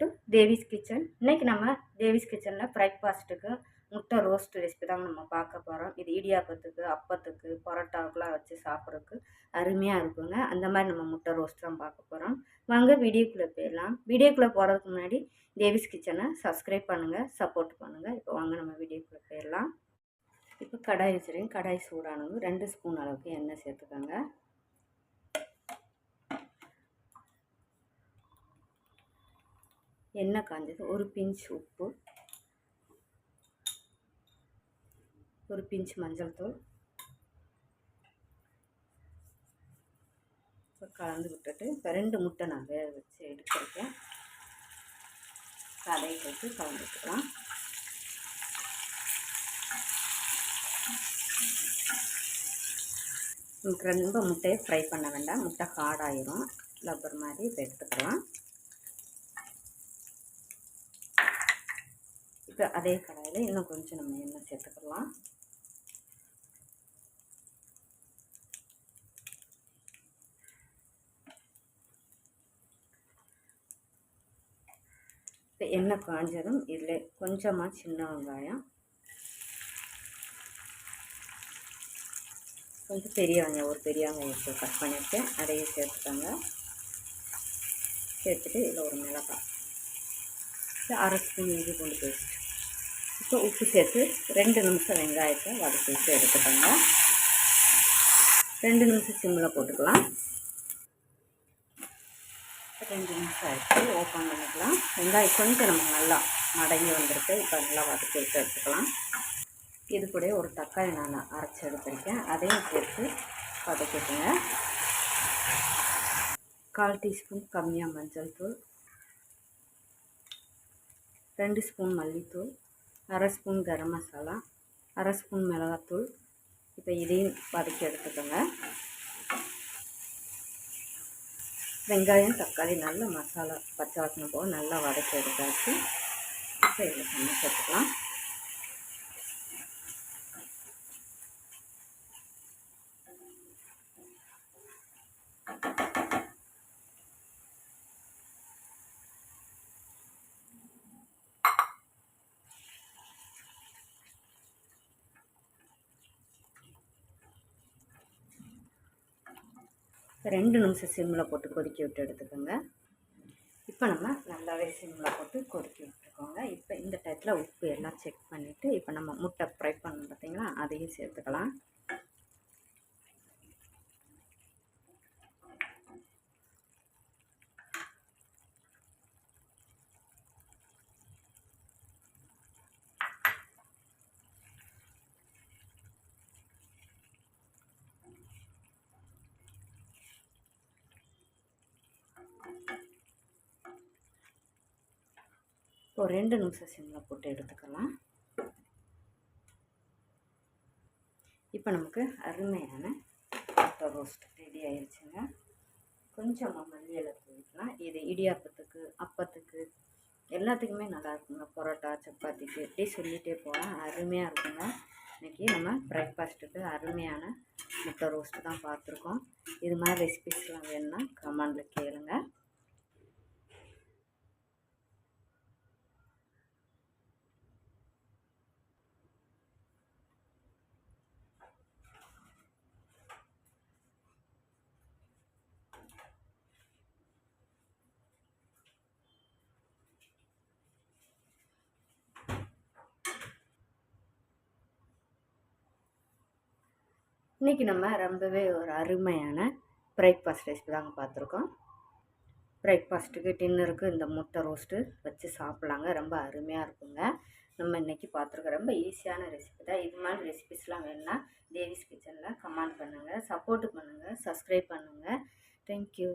To Devi's kitchen இன்றைக்கி நம்ம தேவிஸ் கிச்சனில் பிரேக்ஃபாஸ்ட்டுக்கு முட்டை ரோஸ்ட் ரெசிபி தாங்க நம்ம பார்க்க போகிறோம் இது இடியாப்பத்துக்கு அப்பத்துக்கு பரோட்டாவுக்குலாம் வச்சு சாப்பிட்றதுக்கு அருமையாக இருக்குங்க. அந்த மாதிரி நம்ம முட்டை ரோஸ்ட் தான் பார்க்க போகிறோம் வாங்க வீடியோக்குள்ளே போயிடலாம். வீடியோக்குள்ளே போகிறதுக்கு முன்னாடி தேவிஸ் கிச்சனை சப்ஸ்கிரைப் பண்ணுங்கள் சப்போர்ட் பண்ணுங்கள் இப்போ வாங்க நம்ம வீடியோக்குள்ளே போயிடலாம். இப்போ கடாய் வச்சுருங்க கடாய் சூடானது ரெண்டு ஸ்பூன் அளவுக்கு எண்ணெய் சேர்த்துக்கோங்க. எண்ணெய் காஞ்சது. ஒரு பிஞ்ச் உப்பு. ஒரு பிஞ்ச் மஞ்சள் தூள். இப்போ கலந்து விட்டுட்டு இப்போ ரெண்டு முட்டை நான் வேக வச்சு எடுத்துருக்கேன். கடையை போட்டு கலந்துக்கலாம் விட்டுக்கலாம். ரொம்ப முட்டையை ஃப்ரை பண்ண வேண்டாம். முட்டை ஹார்டாயிரும் லப்பர் மாதிரி இப்போ எடுத்துக்கலாம். இப்போ அதே கடாயில் இன்னும் கொஞ்சம் நம்ம எண்ணெய் சேர்த்துக்கலாம். இப்போ எண்ணெய் காஞ்சதும் இதில் கொஞ்சமாக சின்ன வெங்காயம் கொஞ்சம் பெரிய வெங்காயம் ஒரு பெரிய வெங்காயம் கட் பண்ணிவிட்டு அதையும் சேர்த்துக்கோங்க. சேர்த்துட்டு இதில் ஒரு மிளகாய். அரை ஸ்பூன் இஞ்சி பூண்டு பேஸ்ட். இப்போ உப்பு சேர்த்து ரெண்டு நிமிஷம் வெங்காயத்தை வதக்கி வச்சு எடுத்துக்கோங்க. ரெண்டு நிமிஷம் சிம்மில் போட்டுக்கலாம். ரெண்டு நிமிஷம் ஆகிடுச்சு ஓப்பன் பண்ணிக்கலாம். வெங்காயம் கொஞ்சம் நமக்கு நல்லா மடங்கி வந்திருக்கு இப்போ நல்லா வதக்கி வச்சு எடுத்துக்கலாம். இது கூட ஒரு தக்காளி நான் அரைச்சி எடுத்திருக்கேன். அதையும் சேர்த்து வதக்கிட்டுங்க கால் டீஸ்பூன் கம்மியாக மஞ்சள் தூள் ரெண்டு ஸ்பூன் மல்லித்தூள் அரை ஸ்பூன் கரம் மசாலா அரை ஸ்பூன் மிளகாத்தூள். இப்போ இதையும் வதக்கி எடுத்துக்கோங்க. வெங்காயம் தக்காளி நல்ல மசாலா பச்சை வாசனை போக நல்லா வதக்கி எடுத்தாச்சு. இப்போ இதில் சமைச்சிக்கலாம் ரெண்டு நிமிஷம் சிம்மில் போட்டு கொதிக்க விட்டு எடுத்துக்கோங்க. இப்போ நம்ம நல்லாவே சிம்மில் போட்டு கொதிக்க விட்டுருக்கோங்க இப்போ இந்த டயத்தில் உப்பு எல்லாம் செக் பண்ணிவிட்டு இப்போ நம்ம முட்டை ஃப்ரை பண்ணணும் பார்த்திங்களா அதையும் சேர்த்துக்கலாம். ஒரு ரெண்டு நிமிஷம் சிம்மில் போட்டு எடுத்துக்கலாம். இப்போ நமக்கு அருமையான முட்டை ரோஸ்ட் ரெடி ஆயிடுச்சுங்க கொஞ்சமாக மல்லியில் தூவிக்கலாம். இது இடியாப்பத்துக்கு அப்பத்துக்கு எல்லாத்துக்குமே நல்லா இருக்குங்க. பரோட்டா சப்பாத்திக்கு இப்படி சொல்லிகிட்டே போகலாம் அருமையாக இருக்குங்க. இன்றைக்கி நம்ம பிரேக்ஃபாஸ்ட்டுக்கு அருமையான முட்டை ரோஸ்ட்டு தான் பார்த்துருக்கோம். இது மாதிரி ரெசிபிஸ்லாம் வேணுன்னா கமெண்டில் கேளுங்கள் இன்றைக்கி நம்ம ரொம்பவே ஒரு அருமையான பிரேக்ஃபாஸ்ட் ரெசிபி தாங்க பார்த்துருக்கோம். பிரேக்ஃபாஸ்ட்டுக்கு டின்னருக்கு இந்த முட்டை ரோஸ்ட்டு வச்சு சாப்பிட்லாங்க. ரொம்ப அருமையாக இருக்குங்க. நம்ம இன்றைக்கி பார்த்துருக்கோம் ரொம்ப ஈஸியான ரெசிபி தான். இது மாதிரி ரெசிபிஸ்லாம் வேணும்னா தேவிஸ் கிச்சனில் கமெண்ட் பண்ணுங்கள் சப்போர்ட்டு பண்ணுங்கள் சப்ஸ்கிரைப் பண்ணுங்கள் தேங்க்யூ